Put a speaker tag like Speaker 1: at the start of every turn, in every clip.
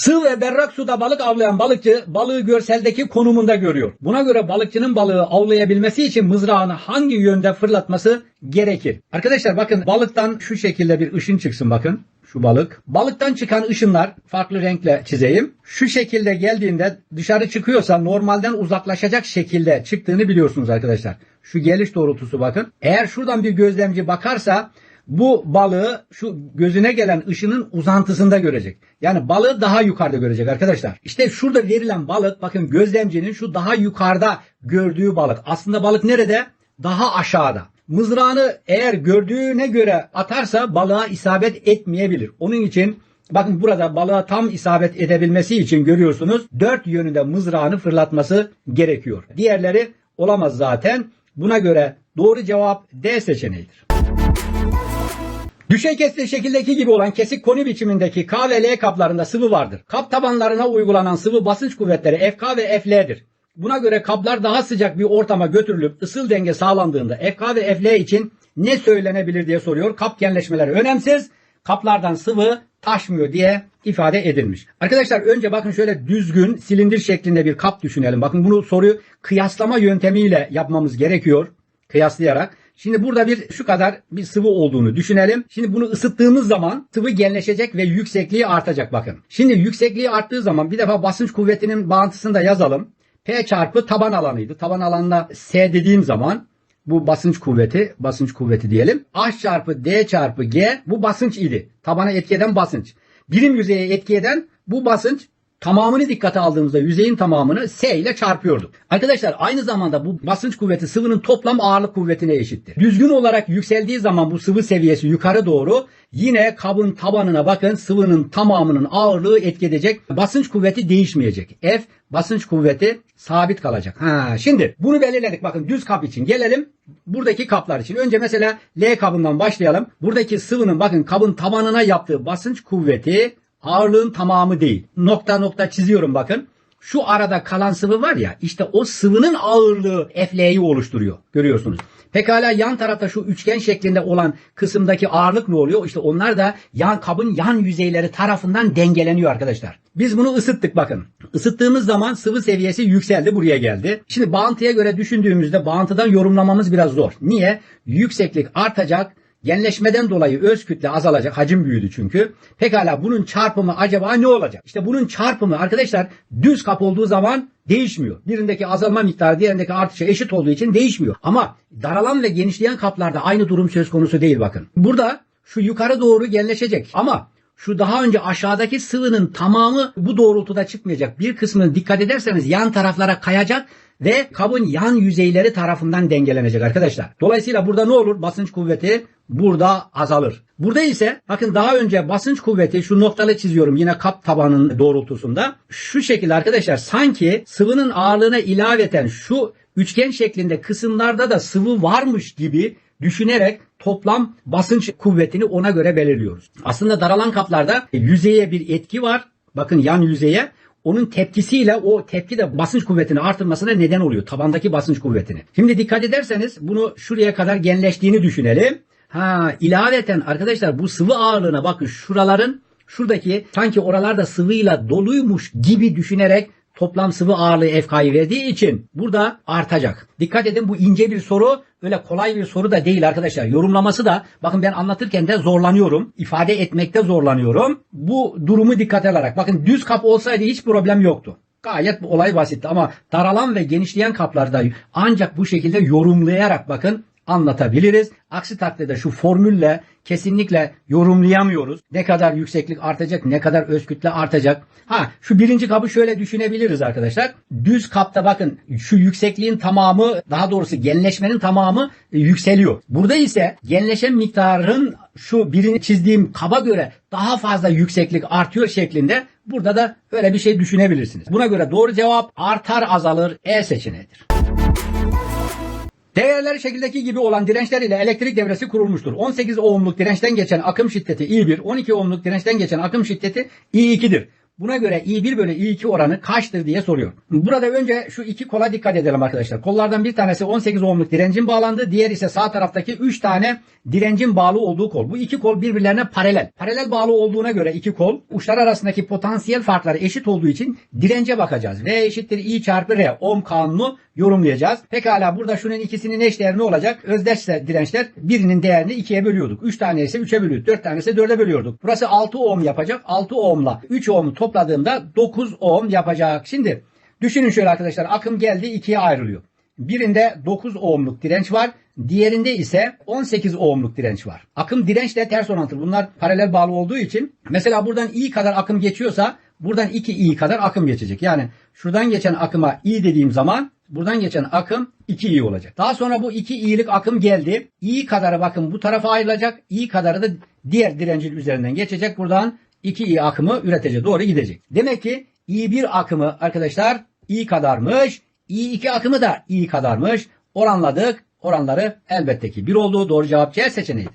Speaker 1: Sığ ve berrak suda balık avlayan balıkçı balığı görseldeki konumunda görüyor. Buna göre balıkçının balığı avlayabilmesi için mızrağını hangi yönde fırlatması gerekir? Arkadaşlar bakın balıktan şu şekilde bir ışın çıksın bakın. Şu balık. Balıktan çıkan ışınlar farklı renkle çizeyim. Şu şekilde geldiğinde dışarı çıkıyorsa normalden uzaklaşacak şekilde çıktığını biliyorsunuz arkadaşlar. Şu geliş doğrultusu bakın. Eğer şuradan bir gözlemci bakarsa bu balığı şu gözüne gelen ışının uzantısında görecek. Yani balığı daha yukarıda görecek arkadaşlar. İşte şurada verilen balık bakın gözlemcinin şu daha yukarıda gördüğü balık. Aslında balık nerede? Daha aşağıda. Mızrağını eğer gördüğüne göre atarsa balığa isabet etmeyebilir. Onun için bakın burada balığa tam isabet edebilmesi için görüyorsunuz dört yönünde mızrağını fırlatması gerekiyor. Diğerleri olamaz zaten. Buna göre doğru cevap D seçeneğidir. Düşey kestir şekildeki gibi olan kesik koni biçimindeki K ve L kaplarında sıvı vardır. Kap tabanlarına uygulanan sıvı basınç kuvvetleri FK ve FL'dir. Buna göre kaplar daha sıcak bir ortama götürülüp ısıl denge sağlandığında FK ve FL için ne söylenebilir diye soruyor. Kap genleşmeleri önemsiz. Kaplardan sıvı taşmıyor diye ifade edilmiş. Arkadaşlar önce bakın şöyle düzgün silindir şeklinde bir kap düşünelim. Bakın bunu soruyu kıyaslama yöntemiyle yapmamız gerekiyor. Kıyaslayarak. Şimdi burada bir şu kadar bir sıvı olduğunu düşünelim. Şimdi bunu ısıttığımız zaman sıvı genleşecek ve yüksekliği artacak bakın. Şimdi yüksekliği arttığı zaman bir defa basınç kuvvetinin bağıntısını da yazalım. P çarpı taban alanıydı. Taban alanına S dediğim zaman bu basınç kuvveti, basınç kuvveti diyelim. H çarpı D çarpı G bu basınç idi. Tabana etki eden basınç. Birim yüzeye etki eden bu basınç tamamını dikkate aldığımızda yüzeyin tamamını S ile çarpıyorduk. Arkadaşlar aynı zamanda bu basınç kuvveti sıvının toplam ağırlık kuvvetine eşittir. Düzgün olarak yükseldiği zaman bu sıvı seviyesi yukarı doğru yine kabın tabanına bakın sıvının tamamının ağırlığı etki edecek. Basınç kuvveti değişmeyecek. F basınç kuvveti sabit kalacak. Ha, şimdi bunu belirledik. Bakın düz kap için gelelim. Buradaki kaplar için. Önce mesela L kabından başlayalım. Buradaki sıvının bakın kabın tabanına yaptığı basınç kuvveti ağırlığın tamamı değil. Nokta nokta çiziyorum bakın. Şu arada kalan sıvı var ya işte o sıvının ağırlığı FL'yi oluşturuyor. Görüyorsunuz. Pekala yan tarafta şu üçgen şeklinde olan kısımdaki ağırlık ne oluyor? İşte onlar da yan kabın yan yüzeyleri tarafından dengeleniyor arkadaşlar. Biz bunu ısıttık bakın. Isıttığımız zaman sıvı seviyesi yükseldi buraya geldi. Şimdi bağıntıya göre düşündüğümüzde bağıntıdan yorumlamamız biraz zor. Niye? Yükseklik artacak, Genleşmeden dolayı öz kütle azalacak. Hacim büyüdü çünkü. Pekala bunun çarpımı acaba ne olacak? İşte bunun çarpımı arkadaşlar düz kap olduğu zaman değişmiyor. Birindeki azalma miktarı diğerindeki artışa eşit olduğu için değişmiyor. Ama daralan ve genişleyen kaplarda aynı durum söz konusu değil bakın. Burada şu yukarı doğru genleşecek ama şu daha önce aşağıdaki sıvının tamamı bu doğrultuda çıkmayacak. Bir kısmını dikkat ederseniz yan taraflara kayacak ve kabın yan yüzeyleri tarafından dengelenecek arkadaşlar. Dolayısıyla burada ne olur? Basınç kuvveti burada azalır. Burada ise bakın daha önce basınç kuvveti şu noktalı çiziyorum yine kap tabanının doğrultusunda. Şu şekilde arkadaşlar sanki sıvının ağırlığına ilaveten şu üçgen şeklinde kısımlarda da sıvı varmış gibi düşünerek toplam basınç kuvvetini ona göre belirliyoruz. Aslında daralan kaplarda yüzeye bir etki var. Bakın yan yüzeye onun tepkisiyle o tepki de basınç kuvvetini artırmasına neden oluyor. Tabandaki basınç kuvvetini. Şimdi dikkat ederseniz bunu şuraya kadar genleştiğini düşünelim. Ha ilaveten arkadaşlar bu sıvı ağırlığına bakın şuraların şuradaki sanki oralarda sıvıyla doluymuş gibi düşünerek toplam sıvı ağırlığı FK'yı verdiği için burada artacak. Dikkat edin bu ince bir soru öyle kolay bir soru da değil arkadaşlar. Yorumlaması da bakın ben anlatırken de zorlanıyorum. ifade etmekte zorlanıyorum. Bu durumu dikkate alarak bakın düz kap olsaydı hiç problem yoktu. Gayet olay basitti ama daralan ve genişleyen kaplarda ancak bu şekilde yorumlayarak bakın anlatabiliriz. Aksi takdirde şu formülle kesinlikle yorumlayamıyoruz. Ne kadar yükseklik artacak, ne kadar öz kütle artacak. Ha şu birinci kabı şöyle düşünebiliriz arkadaşlar. Düz kapta bakın şu yüksekliğin tamamı daha doğrusu genleşmenin tamamı e, yükseliyor. Burada ise genleşen miktarın şu birini çizdiğim kaba göre daha fazla yükseklik artıyor şeklinde burada da öyle bir şey düşünebilirsiniz. Buna göre doğru cevap artar azalır E seçeneğidir. Değerleri şekildeki gibi olan dirençler ile elektrik devresi kurulmuştur. 18 ohmluk dirençten geçen akım şiddeti I1, 12 ohmluk dirençten geçen akım şiddeti I2'dir. Buna göre I1 bölü I2 oranı kaçtır diye soruyor. Burada önce şu iki kola dikkat edelim arkadaşlar. Kollardan bir tanesi 18 ohmluk direncin bağlandığı, diğer ise sağ taraftaki 3 tane direncin bağlı olduğu kol. Bu iki kol birbirlerine paralel. Paralel bağlı olduğuna göre iki kol uçlar arasındaki potansiyel farkları eşit olduğu için dirence bakacağız. V eşittir I çarpı R ohm kanunu yorumlayacağız. Pekala burada şunun ikisinin eş değeri ne olacak? Özdeşse dirençler birinin değerini ikiye bölüyorduk. 3 tane ise 3'e bölüyorduk. 4 tane ise 4'e bölüyorduk. Burası 6 ohm yapacak. 6 ohmla 3 ohm topladığımda 9 ohm yapacak. Şimdi düşünün şöyle arkadaşlar. Akım geldi ikiye ayrılıyor. Birinde 9 ohmluk direnç var. Diğerinde ise 18 ohmluk direnç var. Akım dirençle ters orantılı. Bunlar paralel bağlı olduğu için mesela buradan i kadar akım geçiyorsa buradan 2 i kadar akım geçecek. Yani şuradan geçen akıma i dediğim zaman buradan geçen akım 2 i olacak. Daha sonra bu 2 i'lik akım geldi. i kadarı bakın bu tarafa ayrılacak. i kadarı da diğer direncin üzerinden geçecek. Buradan 2 i akımı üretecek. Doğru gidecek. Demek ki i1 akımı arkadaşlar i kadarmış. i2 akımı da i kadarmış. Oranladık. Oranları elbette ki 1 oldu. Doğru cevap C seçeneği.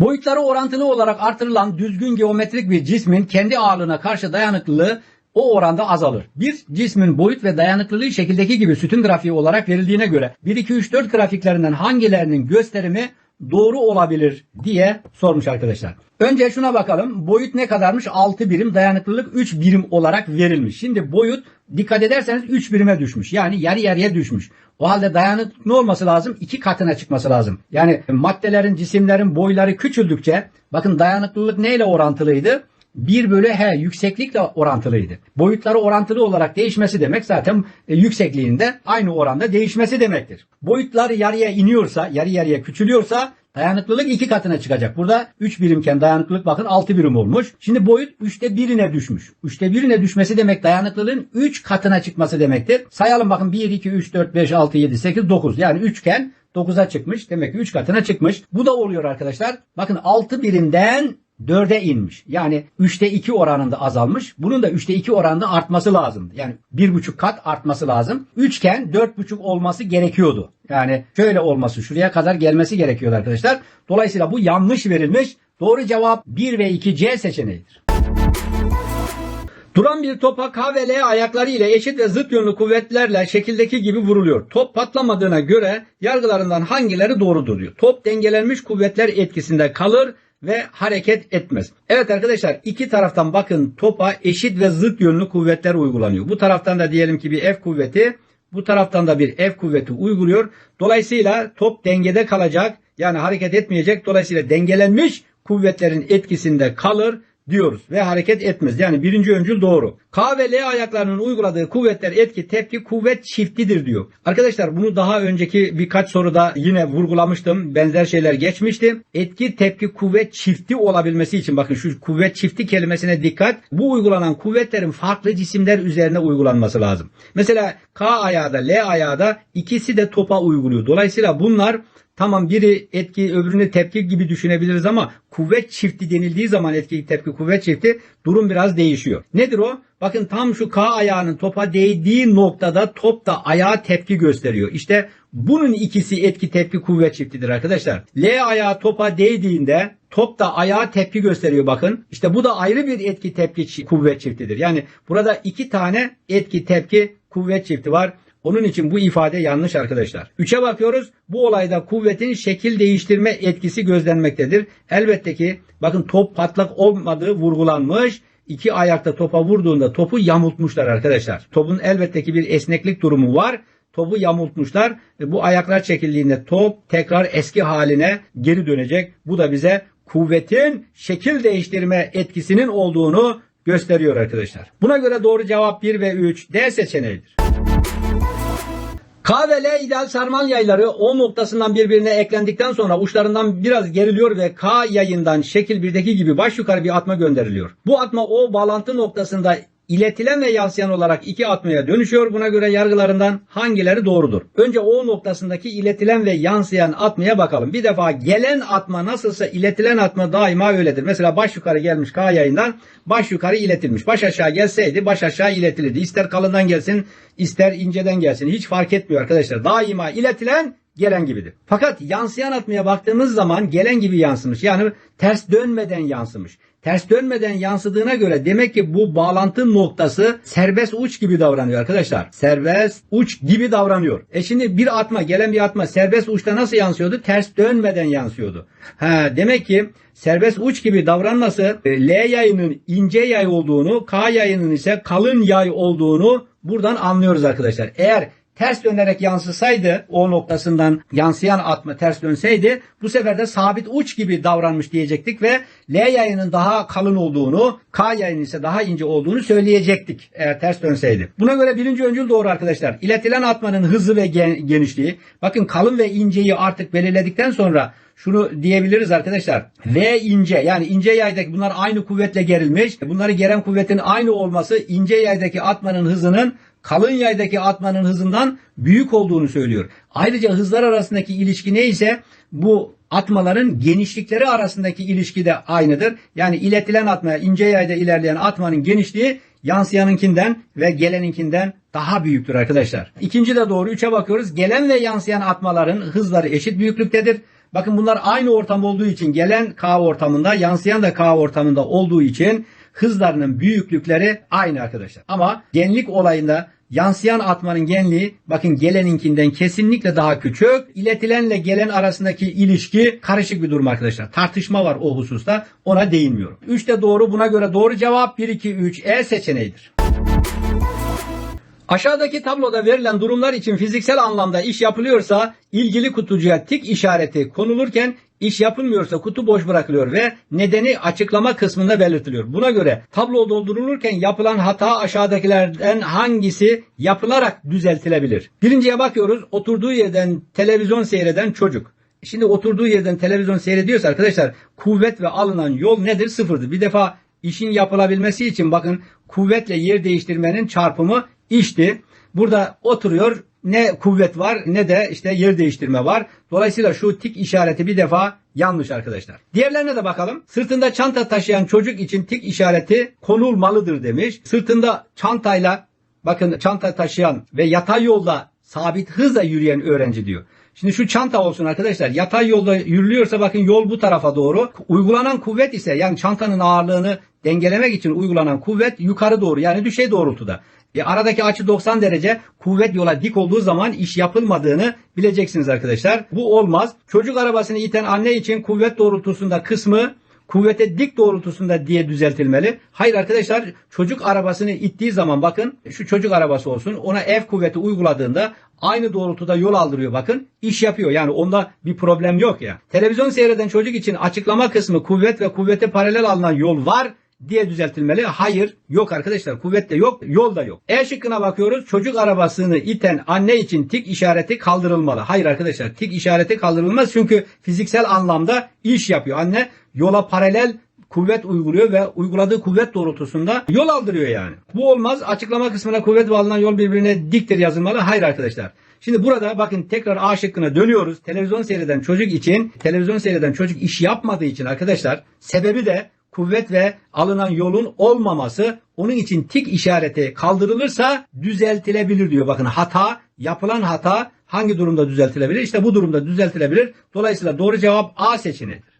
Speaker 1: Boyutları orantılı olarak artırılan düzgün geometrik bir cismin kendi ağırlığına karşı dayanıklılığı o oranda azalır. Bir cismin boyut ve dayanıklılığı şekildeki gibi sütun grafiği olarak verildiğine göre 1 2 3 4 grafiklerinden hangilerinin gösterimi doğru olabilir diye sormuş arkadaşlar. Önce şuna bakalım. Boyut ne kadarmış? 6 birim, dayanıklılık 3 birim olarak verilmiş. Şimdi boyut dikkat ederseniz 3 birime düşmüş. Yani yarı yarıya düşmüş. O halde dayanıklı ne olması lazım? 2 katına çıkması lazım. Yani maddelerin, cisimlerin boyları küçüldükçe bakın dayanıklılık neyle orantılıydı? 1 bölü H yükseklikle orantılıydı. Boyutları orantılı olarak değişmesi demek zaten e, yüksekliğinde aynı oranda değişmesi demektir. Boyutlar yarıya iniyorsa, yarı yarıya küçülüyorsa dayanıklılık iki katına çıkacak. Burada 3 birimken dayanıklılık bakın 6 birim olmuş. Şimdi boyut 3'te 1'ine düşmüş. 3'te 1'ine düşmesi demek dayanıklılığın 3 katına çıkması demektir. Sayalım bakın 1, 2, 3, 4, 5, 6, 7, 8, 9. Yani üçgen 9'a çıkmış. Demek ki 3 katına çıkmış. Bu da oluyor arkadaşlar. Bakın 6 birimden 4'e inmiş. Yani 3'te 2 oranında azalmış. Bunun da 3'te 2 oranında artması lazım. Yani 1,5 kat artması lazım. Üçgen 4,5 olması gerekiyordu. Yani şöyle olması şuraya kadar gelmesi gerekiyordu arkadaşlar. Dolayısıyla bu yanlış verilmiş. Doğru cevap 1 ve 2 C seçeneğidir. Duran bir topa K ve L ayakları ile eşit ve zıt yönlü kuvvetlerle şekildeki gibi vuruluyor. Top patlamadığına göre yargılarından hangileri doğrudur diyor. Top dengelenmiş kuvvetler etkisinde kalır ve hareket etmez. Evet arkadaşlar iki taraftan bakın topa eşit ve zıt yönlü kuvvetler uygulanıyor. Bu taraftan da diyelim ki bir F kuvveti, bu taraftan da bir F kuvveti uyguluyor. Dolayısıyla top dengede kalacak yani hareket etmeyecek. Dolayısıyla dengelenmiş kuvvetlerin etkisinde kalır diyoruz ve hareket etmez. Yani birinci öncül doğru. K ve L ayaklarının uyguladığı kuvvetler etki tepki kuvvet çiftidir diyor. Arkadaşlar bunu daha önceki birkaç soruda yine vurgulamıştım. Benzer şeyler geçmişti. Etki tepki kuvvet çifti olabilmesi için bakın şu kuvvet çifti kelimesine dikkat. Bu uygulanan kuvvetlerin farklı cisimler üzerine uygulanması lazım. Mesela K ayağı da L ayağı da ikisi de topa uyguluyor. Dolayısıyla bunlar Tamam biri etki öbürünü tepki gibi düşünebiliriz ama kuvvet çifti denildiği zaman etki tepki kuvvet çifti durum biraz değişiyor. Nedir o? Bakın tam şu K ayağının topa değdiği noktada top da ayağa tepki gösteriyor. İşte bunun ikisi etki tepki kuvvet çiftidir arkadaşlar. L ayağı topa değdiğinde top da ayağa tepki gösteriyor bakın. İşte bu da ayrı bir etki tepki kuvvet çiftidir. Yani burada iki tane etki tepki kuvvet çifti var. Onun için bu ifade yanlış arkadaşlar. 3'e bakıyoruz. Bu olayda kuvvetin şekil değiştirme etkisi gözlenmektedir. Elbette ki bakın top patlak olmadığı vurgulanmış. İki ayakta topa vurduğunda topu yamultmuşlar arkadaşlar. Topun elbette ki bir esneklik durumu var. Topu yamultmuşlar. Bu ayaklar çekildiğinde top tekrar eski haline geri dönecek. Bu da bize kuvvetin şekil değiştirme etkisinin olduğunu gösteriyor arkadaşlar. Buna göre doğru cevap 1 ve 3 D seçeneğidir. K ve L ideal sarmal yayları O noktasından birbirine eklendikten sonra uçlarından biraz geriliyor ve K yayından şekil 1'deki gibi baş yukarı bir atma gönderiliyor. Bu atma O bağlantı noktasında iletilen ve yansıyan olarak iki atmaya dönüşüyor. Buna göre yargılarından hangileri doğrudur? Önce O noktasındaki iletilen ve yansıyan atmaya bakalım. Bir defa gelen atma nasılsa iletilen atma daima öyledir. Mesela baş yukarı gelmiş K yayından baş yukarı iletilmiş. Baş aşağı gelseydi baş aşağı iletilirdi. İster kalından gelsin ister inceden gelsin. Hiç fark etmiyor arkadaşlar. Daima iletilen gelen gibidir. Fakat yansıyan atmaya baktığımız zaman gelen gibi yansımış. Yani ters dönmeden yansımış. Ters dönmeden yansıdığına göre demek ki bu bağlantı noktası serbest uç gibi davranıyor arkadaşlar. Serbest uç gibi davranıyor. E şimdi bir atma gelen bir atma serbest uçta nasıl yansıyordu? Ters dönmeden yansıyordu. Ha, demek ki serbest uç gibi davranması e, L yayının ince yay olduğunu, K yayının ise kalın yay olduğunu buradan anlıyoruz arkadaşlar. Eğer ters dönerek yansısaydı o noktasından yansıyan atma ters dönseydi bu sefer de sabit uç gibi davranmış diyecektik ve L yayının daha kalın olduğunu K yayının ise daha ince olduğunu söyleyecektik eğer ters dönseydi. Buna göre birinci öncül doğru arkadaşlar. İletilen atmanın hızı ve gen- genişliği bakın kalın ve inceyi artık belirledikten sonra şunu diyebiliriz arkadaşlar. V ince yani ince yaydaki bunlar aynı kuvvetle gerilmiş. Bunları geren kuvvetin aynı olması ince yaydaki atmanın hızının kalın yaydaki atmanın hızından büyük olduğunu söylüyor. Ayrıca hızlar arasındaki ilişki neyse bu atmaların genişlikleri arasındaki ilişki de aynıdır. Yani iletilen atma ince yayda ilerleyen atmanın genişliği yansıyanınkinden ve geleninkinden daha büyüktür arkadaşlar. İkinci de doğru. Üçe bakıyoruz. Gelen ve yansıyan atmaların hızları eşit büyüklüktedir. Bakın bunlar aynı ortam olduğu için gelen K ortamında yansıyan da K ortamında olduğu için hızlarının büyüklükleri aynı arkadaşlar. Ama genlik olayında yansıyan atmanın genliği bakın geleninkinden kesinlikle daha küçük. İletilenle gelen arasındaki ilişki karışık bir durum arkadaşlar. Tartışma var o hususta. Ona değinmiyorum. 3 de doğru. Buna göre doğru cevap 1 2 3 E seçeneğidir. Aşağıdaki tabloda verilen durumlar için fiziksel anlamda iş yapılıyorsa ilgili kutucuğa tik işareti konulurken iş yapılmıyorsa kutu boş bırakılıyor ve nedeni açıklama kısmında belirtiliyor. Buna göre tablo doldurulurken yapılan hata aşağıdakilerden hangisi yapılarak düzeltilebilir? Birinciye bakıyoruz. Oturduğu yerden televizyon seyreden çocuk. Şimdi oturduğu yerden televizyon seyrediyorsa arkadaşlar kuvvet ve alınan yol nedir? Sıfırdır. Bir defa işin yapılabilmesi için bakın kuvvetle yer değiştirmenin çarpımı işti. Burada oturuyor ne kuvvet var ne de işte yer değiştirme var. Dolayısıyla şu tik işareti bir defa yanlış arkadaşlar. Diğerlerine de bakalım. Sırtında çanta taşıyan çocuk için tik işareti konulmalıdır demiş. Sırtında çantayla bakın çanta taşıyan ve yatay yolda sabit hızla yürüyen öğrenci diyor. Şimdi şu çanta olsun arkadaşlar. Yatay yolda yürülüyorsa bakın yol bu tarafa doğru. Uygulanan kuvvet ise yani çantanın ağırlığını dengelemek için uygulanan kuvvet yukarı doğru yani düşey doğrultuda. E aradaki açı 90 derece kuvvet yola dik olduğu zaman iş yapılmadığını bileceksiniz arkadaşlar. Bu olmaz. Çocuk arabasını iten anne için kuvvet doğrultusunda kısmı kuvvete dik doğrultusunda diye düzeltilmeli. Hayır arkadaşlar çocuk arabasını ittiği zaman bakın şu çocuk arabası olsun ona F kuvveti uyguladığında aynı doğrultuda yol aldırıyor bakın iş yapıyor yani onda bir problem yok ya. Televizyon seyreden çocuk için açıklama kısmı kuvvet ve kuvvete paralel alınan yol var diye düzeltilmeli. Hayır yok arkadaşlar kuvvet de yok yol da yok. E şıkkına bakıyoruz çocuk arabasını iten anne için tik işareti kaldırılmalı. Hayır arkadaşlar tik işareti kaldırılmaz çünkü fiziksel anlamda iş yapıyor. Anne yola paralel kuvvet uyguluyor ve uyguladığı kuvvet doğrultusunda yol aldırıyor yani. Bu olmaz. Açıklama kısmına kuvvet ve alınan yol birbirine diktir yazılmalı. Hayır arkadaşlar. Şimdi burada bakın tekrar A şıkkına dönüyoruz. Televizyon seyreden çocuk için televizyon seyreden çocuk iş yapmadığı için arkadaşlar sebebi de kuvvet ve alınan yolun olmaması onun için tik işareti kaldırılırsa düzeltilebilir diyor. Bakın hata yapılan hata hangi durumda düzeltilebilir? İşte bu durumda düzeltilebilir. Dolayısıyla doğru cevap A seçeneğidir.